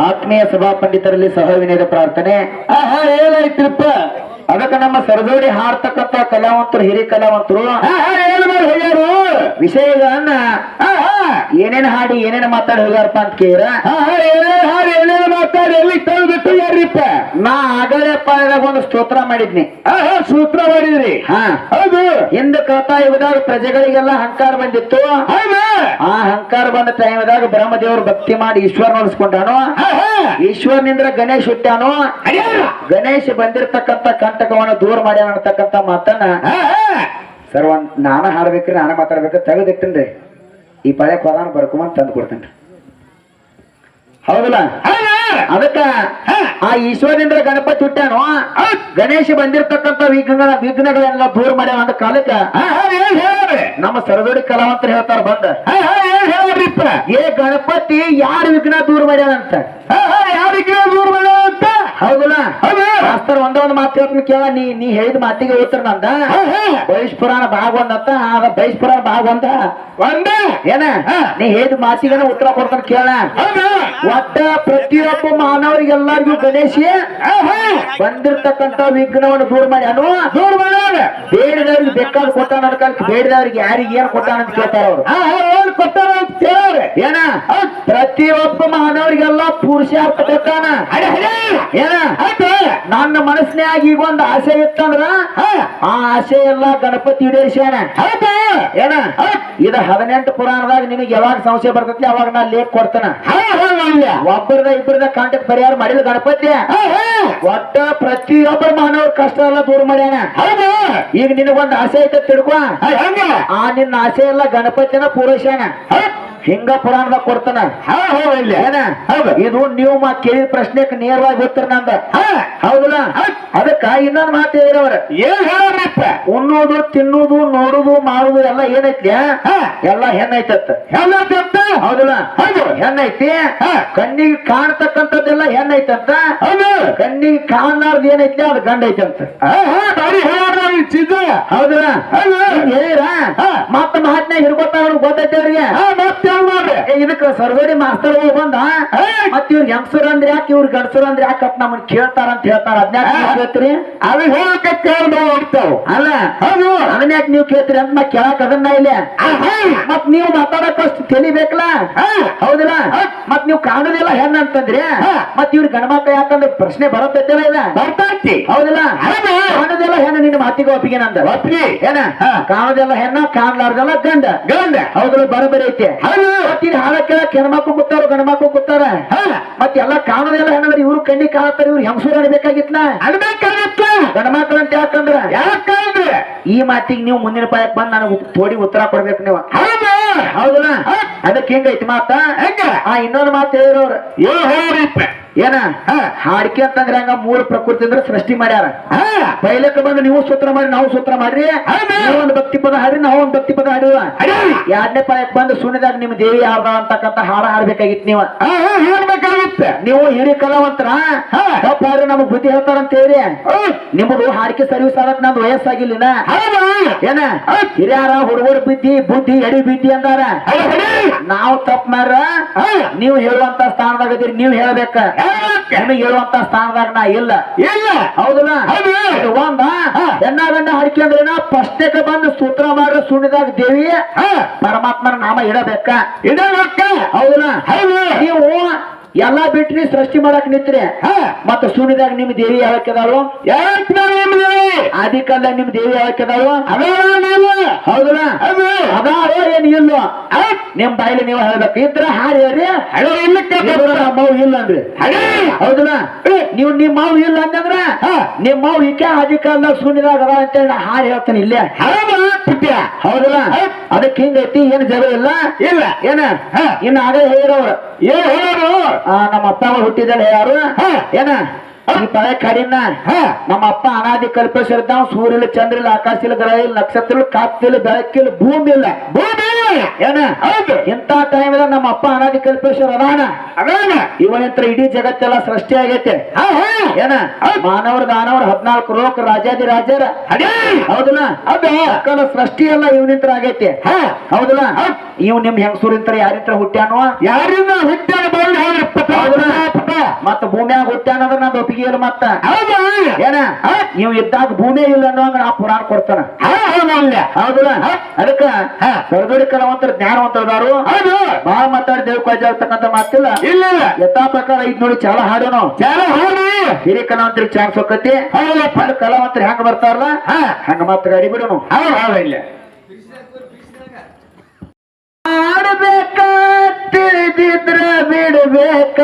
ಆತ್ಮೀಯ ಸಭಾ ಪಂಡಿತರಲ್ಲಿ ಸಹವಿನಯದ ಪ್ರಾರ್ಥನೆ. ಆಹಾ ಏನಾಯ್ತ್ರಪ್ಪ ಅದಕ್ಕೆ ನಮ್ಮ ಸರಜೋಡಿ ಹಾಡ್ತಕ್ಕಂತ ಕಲಾವಂತರು ಹಿರಿಯ ಕಲಾವಂತರು ಆಹಾ ಏನ್ ಮಾಡಿ ಹೋಗ್ಯಾರು ವಿಷಯಗಳನ್ನ ಆಹಾ ಏನೇನ್ ಹಾಡಿ ಏನೇನ್ ಮಾತಾಡಿ ಹೋಗಾರಪ್ಪ ಅಂತ ಕೇಳ ಆಹಾ ಏನೇನ್ ಹಾಡು ಏನೇನ್ ಮಾತಾಡಿ ಎಲ್ಲಿ ತಂದ್ಬಿಟ್ಟು ಯಾರಿಪ್ಪ ನಾ ಆಗಲೇ ಪಾಯದಾಗ ಒಂದು ಸ್ತೋತ್ರ ಮಾಡಿದ್ನಿ. ಆಹಾ ಸೂತ್ರ ಮಾಡಿದ್ರಿ? ಹಾ. ಹೌದು. ಹಿಂದ ಕಥಾ ಯುಗದಾಗ ಪ್ರಜೆಗಳಿಗೆಲ್ಲ ಅಹಂಕಾರ ಬಂದಿತ್ತು. ಆ ಅಹಂಕಾರ ಬಂದ ಟೈಮ್ದಾಗ ಬ್ರಹ್ಮದೇವರು ಭಕ್ತಿ ಮಾಡಿ ಈಶ್ವರ ನೋಡಿಸ್ಕೊಂಡಾನು ಆಹಾ ಈಶ್ವರನಿಂದ್ರ ಗಣೇಶ್ ಹುಟ್ಟಾನು. ಗಣೇಶ್ ಬಂದಿರತಕ್ಕಂತ ಕಂಟಕವನ್ನ ದೂರ ಮಾಡ್ಯಾನ ಅಂತಕ್ಕಂತ ಮಾತನ್ನ ಆಹಾ ಸರ್ ಒಂದು ನಾನ ಹಾಡ್ಬೇಕ್ರಿ ನಾನ ಮಾತಾಡ್ಬೇಕ್ರಿ ತೆಗೆದಿಟ್ಟನ್ರಿ ಈ ಪಳೆ ಪದಾನ ಬರ್ಕೊಂಬಂದು ತಂದು ಕೊಡ್ತೇನೆ ಹೌದಲ್ಲ ಹೌದು ಅದಕ್ಕ ಆ ಈಶ್ವರಿಂದ ಗಣಪತಿ ಹುಟ್ಟಾನು ಗಣೇಶ ಬಂದಿರತಕ್ಕಂತ ವಿಘ್ನ ವಿಘ್ನಗಳೆಲ್ಲ ದೂರ ಮಾಡ್ಯಾವ ಅಂತ ಕಾಲಕ್ಕೆ ನಮ್ಮ ಸರದೋಡಿ ಕಲಾವಂತರು ಹೇಳ್ತಾರ ಬಂದ ಏ ಗಣಪತಿ ಯಾರು ವಿಘ್ನ ದೂರ ಮಾಡ್ಯಾನಂತ ಯಾರು ವಿಘ್ನ ದೂರ ಮಾಡ ಅಂತ ಹೌದಲ್ಲ? ಹೌದು. ಮಾಸ್ತರ್ ಒಂದ ಒಂದ್ ಮಾತು ಹೇಳ್ತೀನಿ ಕೇಳ ನೀ ನೀ ಹೇಳಿದ ಮಾತಿಗೆ ಉತ್ತರ ನಂದ? ಆಹಾ ಬೈಸ್ ಪುರಾಣ ಭಾಗ ಒಂದಂತ ಅದ ಬೈಸ್ ಪುರಾಣ ಭಾಗ ಒಂದ. ಒಂದ ಏನ ನೀ ಹೇಳಿದ ಮಾತಿಗೆ ಉತ್ತರ ಕೊಡ್ತಾನ ಕೇಳ. ಒಟ್ಟ ಪ್ರತಿಯೊಬ್ಬ ಮಾನವರಿಗೆಲ್ಲರಿಗೂ ಗಣೇಶ ಬಂದಿರ್ತಕ್ಕಂತ ವಿಘ್ನವನ್ನು ದೂರ ಮಾಡ್ಯಾನು ದೂರ ಬೇಡಿದವ್ರಿಗೆ ಬೇಕಾದ್ ಕೊಟ್ಟಾನ ಅನ್ಕಂತ ಬೇಡದವ್ರಿಗೆ ಯಾರಿಗೆ ಏನ್ ಕೊಟ್ಟಾನ ಅಂತ ಕೇಳ್ತಾರ ಅವ್ರು. ಕೊಟ್ಟಾರ ಅಂತ ಕೇಳ್ರಿ ಏನ? ಪ್ರತಿಯೊಬ್ಬ ಮಾನವರಿಗೆಲ್ಲ ಪುರುಷಾರ್ಥ ಕೊಟ್ಟಾನ? ಏನ? ನನ್ನ ಮನಸ್ಸಿನಾಗ ಈಗ ಒಂದು ಆಸೆ ಇತ್ತಂದ್ರ ಆ ಆಸೆ ಎಲ್ಲ ಗಣಪತಿ ಈಡೇರಿಸ್ಯಾನ ಹೌದು ಏನ? ಇದ ಹದಿನೆಂಟು ಪುರಾಣದಾಗ ನಿನಗೆ ಯಾವಾಗ ಸಂಶಯ ಬರ್ತೈತಿ ಅವಾಗ ನಾ ಲೇಖ ಕೊಡ್ತಾನ. ಒಬ್ಬರದ ಇಬ್ಬರದ ಕಾಂಟ್ಯಾಕ್ಟ್ ಪರಿಹಾರ ಮಾಡಿಲ್ಲ ಗಣಪತಿ. ಒಟ್ಟ ಪ್ರತಿಯೊಬ್ಬ ಮಾನವರ ಕಷ್ಟ ಎಲ್ಲ ದೂರ ಮಾಡ್ಯಾನ. ಹೌದು. ಈಗ ನಿನಗೊಂದು ಆಸೆ ಐತೆ ತಿಳ್ಕೊ. ಆ, ನಿನ್ನ ಆಸೆ ಎಲ್ಲ ಗಣಪತಿನ ಪೂರೈಸ್ಯಾನ. ಹಿಂಗ ಪುರಾಣದ ಕೊಡ್ತಾನ? ಹಾ ಇಲ್ಲಿ. ಏನ? ಹೌದು. ಇದು ನೀವು ಮಾ ಕೇಳಿದ ಪ್ರಶ್ನೆಕ್ ನೇರವಾಗಿ ಉತ್ತರ ನಂದ ಹೌದಲ್ಲ? ಹೌದ್. ಅದಕ್ಕ ಇನ್ನೊಂದು ಮಾತು ಹೇಳಿರವ್ರ ಏನ್ ಹೇಳ್ರಿಪ್ಪ ಉಣ್ಣೋದು ತಿನ್ನೋದು ನೋಡುದು ಮಾಡುದು ಎಲ್ಲ ಏನೈತಿ ಹಾ. ಎಲ್ಲ ಹೆಣ್ಣೈತತ್ತ ಹೇಳತ್ತ ಹೌದಲ್ಲ? ಹೌದು. ಹೆಣ್ಣೈತಿ. ಕಣ್ಣಿಗೆ ಕಾಣ್ತಕ್ಕಂಥದ್ದೆಲ್ಲ ಹೆಣ್ಣೈತಂತ? ಕಣ್ಣಿಗೆ ಕಾಣಲಾರ್ದು ಏನೈತಿ ಅದು ಗಂಡ ಐತಂತ ಆಹಾ ಬಾರಿ ಹೇಳ್ರಿ ಚಿಜ ಹೌದಲ್ಲ? ಹೇಳಿರ. ಮತ್ತ ಮಹಾತ್ಮ ಹಿಡ್ಕೊತಾರ ಗೊತ್ತೈತಿ ಅವ್ರಿಗೆ ಮತ್ತೆ? ಮಾಡ್ರಿ ಏ, ಇದಕ್ಕ ಸರ್ಗೋಡಿ ಮಾಸ್ತರ್ ಹೋಗಿ ಬಂದ? ಮತ್ತ ಮತ್ ಇವ್ರ ಹೆಂಗಸರ್ ಅಂದ್ರೆ ಯಾಕೆ ಇವ್ರ ಗಂಡಸರ್ ಅಂದ್ರೆ ಯಾಕೆ ನಮ್ಮನ್ ಕೇಳ್ತಾರ ಅಂತ ಹೇಳ್ತಾರ? ಅದ್ನ್ಯಾಕ್ರಿ ಅದು ಹೇಳಕ್ಕೆ ಹೋಗ್ತಾವ ಅಲ್ಲ ಹೌದು. ಅದನ್ಯಾಕ್ ನೀವು ಕೇಳ್ತೀರಿ ಅಂತ ನಾ ಕೇಳಕ್ ಅದನ್ನ ಇಲ್ಲ. ಮತ್ ನೀವು ಮಾತಾಡಕ್ ಅಷ್ಟು ತಿಳಿಬೇಕಲ್ಲ ಹೌದಿಲ್ಲ? ಮತ್ ನೀವು ಕಾಣೋದಿಲ್ಲ ಹೆಣ್ಣ ಅಂತಂದ್ರೆ. ಮತ್ ಇವ್ರ ಗಣಮಕ್ಕ ಯಾಕಂದ್ರೆ ಪ್ರಶ್ನೆ ಬರತ್ತೈತಿಲ್ಲ ಇಲ್ಲ ಬರ್ತೈತಿ. ಹೌದಿಲ್ಲ? ಕಾಣುದಿಲ್ಲ ಹೆಣ್ಣ ನಿನ್ನ ಮಾತಿಗೆ ಒಪ್ಪಿಗೆ ನಂದ. ಒಪ್ಪಿಗೆ. ಏನ. ಕಾಣೋದೆಲ್ಲ ಹೆಣ್ಣ ಕಾಣ್ಲಾರ್ದಲ್ಲ ಗಂಡ. ಗಂಡ. ಹೌದಿಲ್ಲ ಬರಬರಿ ಐತಿ. ಇಲ್ಲಿ ಹಾಡ ಕೇಳಕ್ ಹೆಣ್ಮಕ್ಳು ಕೂತಾರ ಗಣಮಕ್ಳು ಕೂತಾರ. ಹಾ ಮತ್ ಎಲ್ಲ ಕಾಣೋದೆಲ್ಲ ಹೆಣ್ಣಂದ್ರೆ ಇವ್ರು ಕಣ್ಣಿ ಕಾಣತ್ತಾರ ಇವ್ರು ಹೆಂಸೂರ ಅನ್ಬೇಕಾಗಿತ್ನ? ಅನ್ಬೇಕಾಗಿತ್ತ ಗಣಮಕ್ಳು ಅಂತ ಯಾಕಂದ್ರ? ಯಾಕಂದ್ರೆ ಈ ಮಾತಿಗೆ ನೀವು ಮುಂದಿನ ಪಾಯಕ್ ಬಂದ್ ನನಗೆ ತೋಡಿ ಉತ್ತರ ಕೊಡ್ಬೇಕು ನೀವು. ಹೌದಾ? ಹೌದಲ್ಲ. ಅದಕ್ಕೆ ಹೆಂಗೈತಿ ಮಾತಾ? ಹೆಂಗ? ಆ ಇನ್ನೊಂದು ಮಾತು ಹೇಳಿರೋರು. ಏ ಏನ? ಹಾ. ಹಾಡಿಕೆ ಅಂತಂದ್ರೆ ಹಂಗ ಮೂರು ಪ್ರಕೃತಿ ಅಂದ್ರೆ ಸೃಷ್ಟಿ ಮಾಡ್ಯಾರ. ಪೈಲಕ್ಕೆ ಬಂದು ನೀವು ಸೂತ್ರ ಮಾಡಿ ನಾವು ಸೂತ್ರ ಮಾಡ್ರಿ. ಒಂದು ಭಕ್ತಿ ಪದ ಹಾಡ್ರಿ ನಾವು ಒಂದು ಭಕ್ತಿ ಪದ ಹಾಡಿವ. ಎರಡನೇ ಪದಕ್ಕೆ ಬಂದು ಸುನಿದಾಗ ನಿಮ್ ದೇವಿ ಯಾರ್ದ ಅಂತಕ್ಕಂತ ಹಾಡ ಹಾಡ್ಬೇಕಾಗಿತ್ತು ನೀವು. ಹಾ ಹಾ ಹೇಳ್ಬೇಕಾಗತ್ತೆ ನೀವು ಹಿರಿಯ ಕಲಾವಂತರ. ಹಾ. ತಪ್ಪಾದ್ರೆ ನಮಗ್ ಬುದ್ಧಿ ಹೇಳ್ತಾರಂತ ಹೇಳಿ. ನಿಮ್ಮದು ಹಾಡಿಕೆ ಸರ್ವಿಸ್ ಆಗಕ್ ನಂದು ವಯಸ್ಸಾಗಿಲ್ಲಿನ ಹೌದಾ. ಏನ? ಹಿರಿಯಾರ ಹುಡುಗರು ಬಿದ್ದಿ ಬುದ್ಧಿ ಎಡಿ ಬಿದ್ದಿ ಅಂದಾರ. ನಾವು ತಪ್ಪ ಮಾರ ನೀವು ಹೇಳುವಂತ ಸ್ಥಾನದಾಗ ನೀವು ಹೇಳ್ಬೇಕ. ನಿಮಗೆ ಹೇಳುವಂತ ಸ್ಥಾನದಾಗ ನಾ ಇಲ್ಲ. ಇಲ್ಲ. ಹೌದಲ್ಲ? ಒಂದ. ಹೆಣ್ಣ ಗಂಡ ಹಡಿಕೆ ಅಂದ್ರೇನ ಫಸ್ಟೇಕ ಬಂದು ಸೂತ್ರ ಮಾಡ್ರ ಸುಣಿದಾಗ ದೇವಿ ಪರಮಾತ್ಮನ ನಾಮ ಇಡಬೇಕ. ಇಡಬೇಕ. ಹೌದಲ್ಲ? ಹೌದು. ನೀವು ಎಲ್ಲಾ ಬಿಟ್ರಿ ಸೃಷ್ಟಿ ಮಾಡಕ್ ನಿಂತ್ರಿ. ಹಾ. ಮತ್ತ ಸುನಿದಾಗ ನಿಮ್ ದೇವಿ ಯಾವಕ್ಕೆದಾಳು ನಿಮ್ದು ಆದಿಕಲ್ಲ ನಿಮ್ ದೇವಿ. ಯಾವಕ್ಕೆದಾಳು ಅದೇ ಹೌದಲ್ಲ? ಅದು. ಅದಾವ ಏನ್ ಇಲ್ಲ. ನಿಮ್ ಬಾಯಿಲಿ ನೀವು ಹೇಳ್ಬೇಕು. ಇದ್ರ ಹಾರಿ ಹೇಳ್ರಿ ಮಾವು ಇಲ್ಲ ಅನ್ರಿ ಹೌದಲ್ಲ? ನೀವು ನಿಮ್ಮ ಮಾವು ಇಲ್ಲ ಅಂತಂದ್ರ ಹಾ. ನಿಮ್ಮ ಮಾವು ಈಕೆ ಅಧಿಕಾರದಾಗ ಸುನಿದಾಗ ಅದ ಅಂತೇಳಿ ನಾ ಹಾರಿ ಹೇಳ್ತಾನೆ ಇಲ್ಲೇ. ಹೌದಲ್ಲ? ಹೌದ್. ಅದಕ್ಕೆ ಹಿಂಗೈತಿ ಏನ್ ಜರ ಇಲ್ಲ? ಇಲ್ಲ. ಏನ. ಇನ್ನ ಆಗೇ ಹೇಳಿರವ್ರ ಏನ್ ಹೇಳೋರು ನಮ್ಮ ಅಪ್ಪ ಹುಟ್ಟಿದಲ್ಲ ಯಾರು. ಏನ ಈ ತಲೆ ಕಡಿನ ಹಾ ನಮ್ಮ ಅಪ್ಪ ಅನಾದಿ ಕಲ್ಪೇಶ್ವರ ಸೂರ್ಯಲ್ ಚಂದ್ರಲ್ ಆಕಾಶ ಇಲ್ಲ ಗ್ರಹ ಇಲ್ಲ ನಕ್ಷತ್ರ ಇಲ್ಲ ಬೆಳಕಿಲ್ ಬೆಳಕಿಲ್ಲ ಭೂಮಿ ಇಲ್ಲ. ಭೂಮಿ ಏನ? ಹೌದು. ಇಂತ ಟೈಮ್ ನಮ್ಮ ಅಪ್ಪ ಅನಾದಿ ಕಲ್ಪೇಶ್ವರ ಅದಾನ. ಅದಾನ. ಇವನಂತ್ರ ಇಡೀ ಜಗತ್ತೆಲ್ಲ ಸೃಷ್ಟಿ ಆಗೈತೆ. ಏನ? ಮಾನವರ ದಾನವರ ಹದ್ನಾಲ್ಕು ಲೋಕ ರಾಜಾದಿ ರಾಜರ. ಹೌದಲ್ಲ? ಅದು ಸೃಷ್ಟಿ ಎಲ್ಲ ಇವನಿಂತ್ರ ಆಗೈತೆ. ಹಾ. ಹೌದಲ್ಲ? ಹೌದ್. ಇವ್ ನಿಮ್ ಹೆಂಗಸೂರಿಂತ್ರ ಯಾರಿಂತ್ರ ಹುಟ್ಟ್ಯಾನೋ? ಯಾರಿಂದ ಹುಟ್ಟಾನ ಮತ್ತ ಭೂಮಿಯಾಗ ಹುಟ್ಟ್ಯಾನ ನಂದು ಒಪ್ಪಿಗೆ ಇಲ್ಲ ಮತ್ತ. ಹೌದಾ ಏನ? ನೀವು ಇದ್ದಾಗ ಭೂಮಿ ಇಲ್ಲ ಅನ್ನೋಂಗ ನಾ ಪುರಾಣ ಕೊಡ್ತಾನ. ಹೌದಲ್ಲ. ಅದಕ್ಕ ಹಾ. ಸರದೋಡಿ ಕಲಾವಂತರ ಜ್ಞಾನವಂತರದಾರು ಹೌದು. ಬಹಳ ಮಾತಾಡಿ ದೇವ್ ಕಾಜ್ ಆಗ್ತಕ್ಕಂತ ಮಾತಿಲ್ಲ. ಇಲ್ಲ ಇಲ್ಲ. ಯಥಾ ಪ್ರಕಾರ ಐದ್ ನೋಡಿ ಚಾಲ ಹಾಡೋನು ಚಾಲ ಹಾಡು. ಹಿರಿಯ ಕಲಾವಂತರಿಗೆ ಚಾನ್ಸ್ ಹೋಗತಿ ಅಲ್ಲಿ ಕಲಾವಂತರು ಹೆಂಗ ಬರ್ತಾರಲ್ಲ? ಹಂಗ ಮಾತ್ರ ಗಾಡಿ ಬಿಡೋನು ಹೌದು ಹೌದಿಲ್ಲ ಆಡ್ಬೇಕ? ತಿಳಿದಿದ್ರ ಬಿಡ್ಬೇಕ?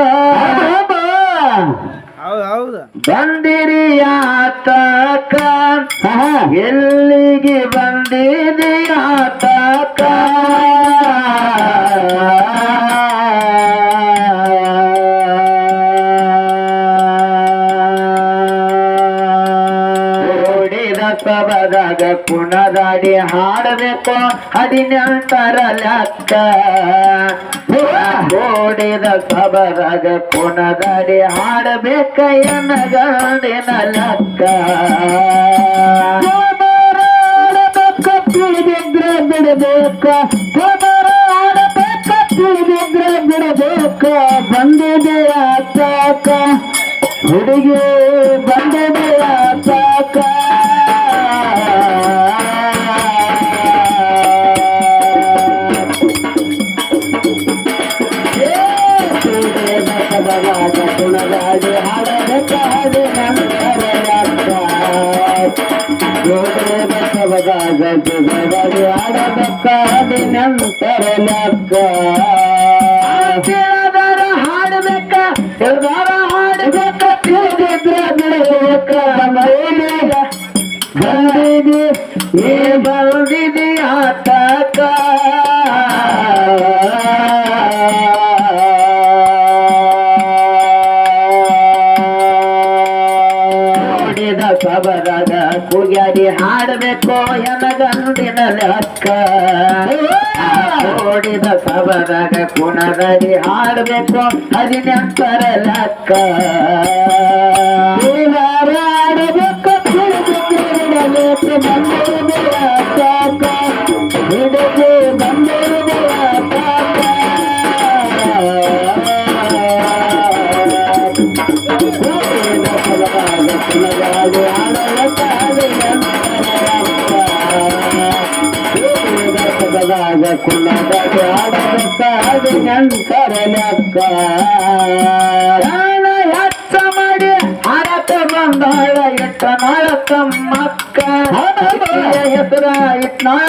ಹೌದು ಹೌದು. ಬಂದಿರಿ ಆತಕ ಎಲ್ಲಿಗೆ ಬಂದಿದೆಯಾತ ಸಬದಾಗ ಕುಣದಾಡಿ ಹಾಡಬೇಕು. ಹದಿನೆಂಟರ ಲೆಕ್ಕ. ಓಡಿದ ಸಬರಾಗ ಕುಣದಾಡಿ ಹಾಡಬೇಕ ಎನ್ನಗಂಡಿನ ಲಕ್ಕ? ಬಿಡಬೇಕ? ತಿಳಿದಿದ್ರ ಬಿಡಬೇಕ? ಬಂದಿದೆ ಆತಕ ಹುಡುಗಿ ಲೆಕ್ಕ ಹದಿನೆಂಟರ ಲೆಕ್ಕ ಆಡಬೇಕು ತಿಳಿದಿರಬೇಕು ಬಂದಿರುವುದಿಲ್ಲ ಬಂದಾಳ ಇಟ್ಟ ನಾಳ ತಮ್ಮಕ್ಕ ಹೆಸರ ಇಟ್ಟ ನಾಳ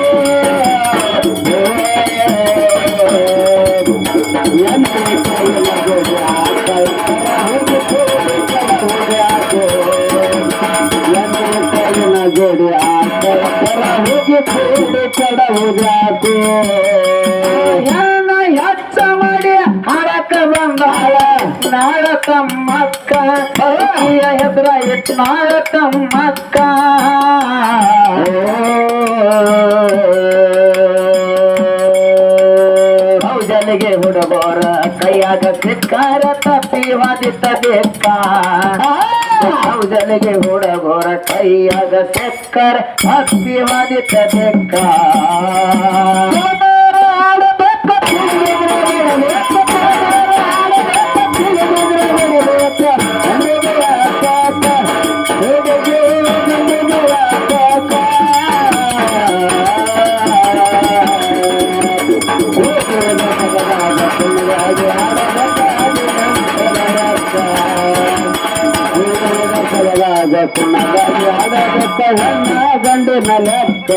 ಹೌದಲಿಗೆ ಹುಡುಗೋರ ಕೈಯಾಗ ಸಿಕ್ಕಾರ ತಪ್ಪಿ ವಾದಿತ ಬೇಕ ಹೌದಲಿಗೆ ಹುಡುಗೋರ ಕೈಯಾಗ ಸಿಕ್ಕರ ತಪ್ಪಿ ವಾದಿತ ಲೆಕ್ಕ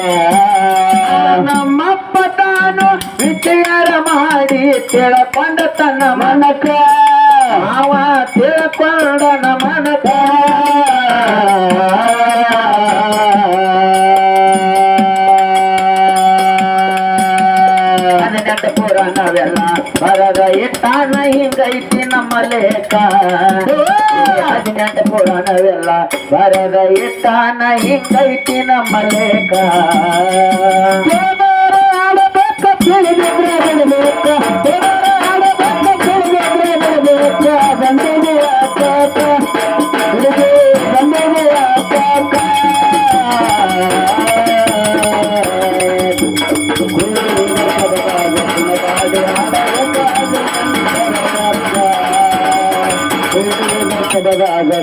ನಮ್ಮಪ್ಪ ತಾನು ವಿಚಾರ ಮಾಡಿ ತಿಳಕೊಂಡ ತನ್ನ ಮನಕ ಬರದ ಇಟ್ಟಾನ ಹಿಂಗೈತಿ ನಮ್ಮ ಲೇಖ. ಹದಿನೆಂಟು ಪುರಾಣವೆಲ್ಲ ಬರದ ಇಟ್ಟಾನ ಹಿಂಗೈತಿ ನಮ್ಮ ಲೇಖ.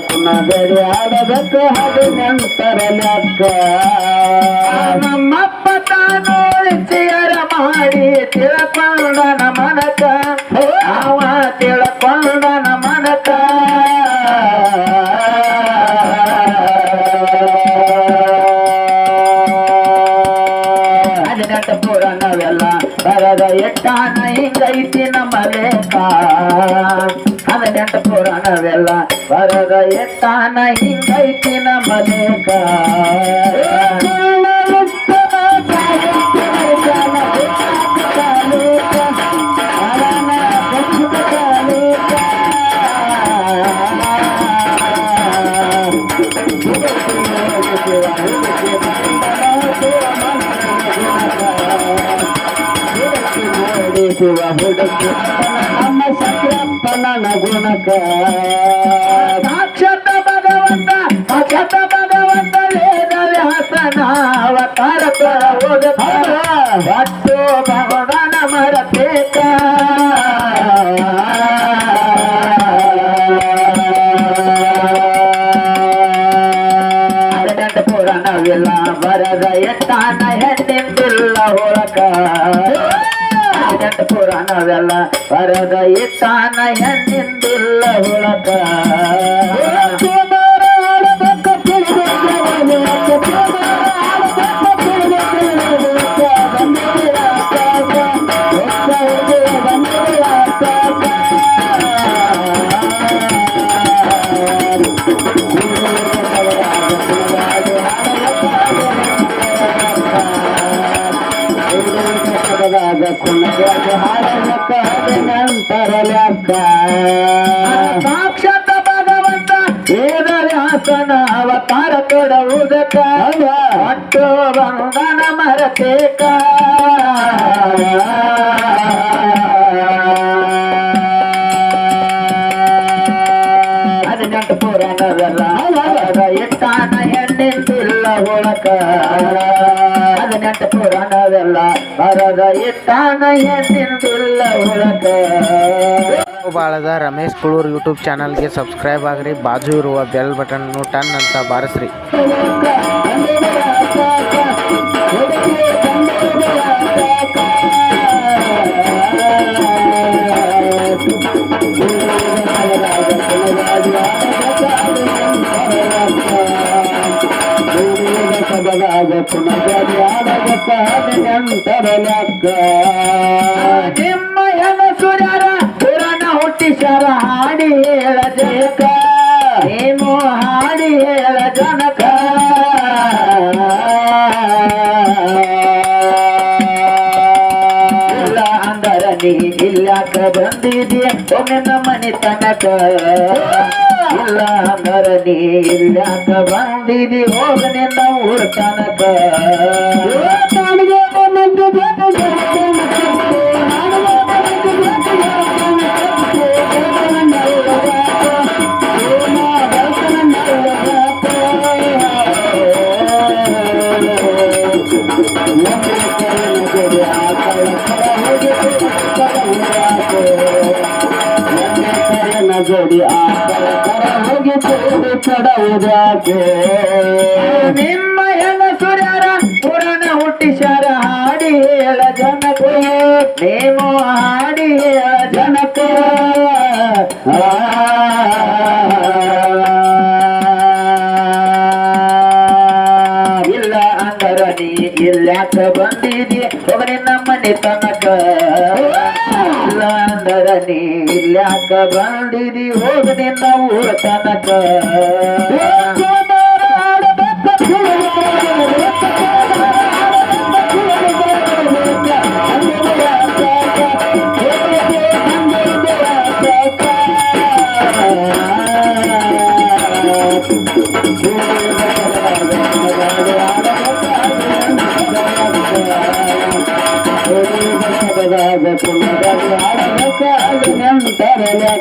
ಕುಣಗಡಿ ಆಡಬೇಕು ಹದಿನೆಂಟರ ಲೆಕ್ಕ ನಮ್ಮಪ್ಪ ತಾನು ಚಿಯರ ಮಾಡಿ ತಿಳ್ಕೊಂಡನ ಮನಕ ಅವ ತಿಳ್ಕೊಂಡನ ಪುರಾಣವೆಲ್ಲ ಬರದ ಎಟ್ಟಾನ ಹಿಂಗೈತಿ ನಮ್ಮ ಲೇಖ ಶಿವ ಒಟ್ಟು ಭಗವಾನ ಮರಬೇಕ ಹದಿನೆಂಟು ಪುರಾಣವಿಲ್ಲ ಬರದ ಎಟ್ಟಾನ ಹೆಣ್ಣಿಂದಿಲ್ಲ ಹೊಳಕ ಹದಿನೆಂಟು ಪುರಾಣವೆಲ್ಲ ಬರದ ಎಟ್ಟಾನ ಹೆಣ್ಣಿಂದಿಲ್ಲ ಹೊಳಕ ಕೊಡುವುದಕ್ಕ ಒಟ್ಟು ಬಂಧನ ಮರತೇಕ ಹದಿನೆಂಟು ಪುರಾಣವೆಲ್ಲ ಅವರ ಎಟ್ಟಾನ ಹೆಣ್ಣಿಂದಿಲ್ಲ ಹೊಳಕ ಹದಿನೆಂಟು ಪುರಾಣವೆಲ್ಲ ಬರದ ಎಟ್ಟಾನ ಹೆಣ್ಣಿಂದಿಲ್ಲ ಹೊಳಕ ಬಾಳದ ರಮೇಶ್ ಕುಳೂರ್ ಯೂಟ್ಯೂಬ್ ಚಾನಲ್ಗೆ ಸಬ್ಸ್ಕ್ರೈಬ್ ಆಗ್ರಿ ಬಾಜು ಇರುವ ಬೆಲ್ ಬಟನ್ನು ಟನ್ ಅಂತ ಬಾರಿಸ್ರಿ ನಿಮ್ಮ ಹಾಡಿ ಹೇಳ ಜಯಕ ನೀವು ಹಾಡಿ ಹೇಳ ಜನಕ. ಇಲ್ಲ ಅಂದರ ನೀ ಇಲ್ಲಕ ಬಂದಿದೆಯ? ಒಮ್ಮೆ ನಮ್ಮನೆ ತನಕ ಇಲ್ಲ ಅಂದರ ನೀ ಇಲ್ಲಕ ಬಂದಿದಿ ಹೋಗನೆ ನಮ್ಮ ಊರ ತನಕ. ಚಡವುದಾಕೆ ನಿಮ್ಮ ಎಲ್ಲ ಸುರ್ಯಾರ ಪುರಾಣ ಹುಟ್ಟಿಸಾರ ಹಾಡಿ ಹೇಳ ಜನಕ ನೀವು ಹಾಡಿ ಹೇಳ ಜನಕ ಇಲ್ಲ ಅಂದರ ನೀ ಇಲ್ಲಾಕ ಬಂದಿದಿ? ಹೋಗಿ ನಮ್ಮನೆ ತನಕ. ಇಲ್ಲ ಅಂದರ ನೀ ಇಲ್ಲಾಕ ಬಂದಿದಿ? ಬೈದಿ ಹೋಗದೆ ನಾವು ತನಕ ಪುನರ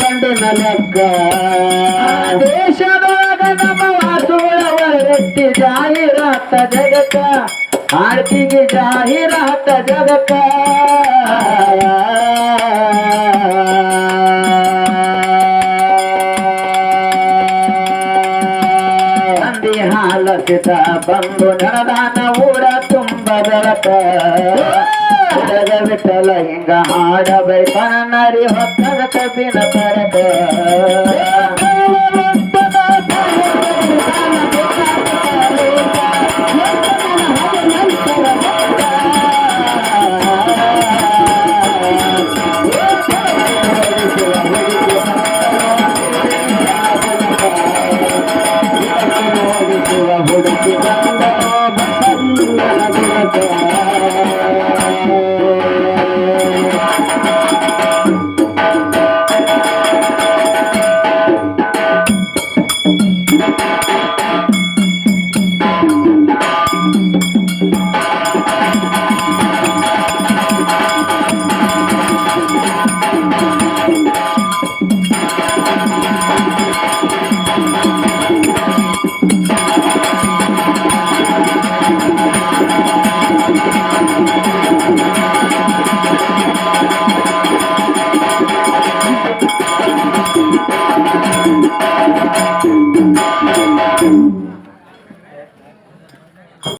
ಗಂಡಿನ ಲೆಕ್ಕ ದೇಶದೊಳಗ ನಮ್ಮ ವಾಸುಗಳವರ ಜಾಹೀರಾತ ಜಗಕ್ಕ. ಆಡ್ತಿಗೆ ಜಾಹೀರಾತ ಜಗಕ್ಕ. ನಂದಿ ಹಾಲಸಿತ ಬಂದು ನಡೆದಾನ ಹಿಂಗ ನರಿ ಹೊತ್ತದ ಕಬ್ಬಿನ ತರಕ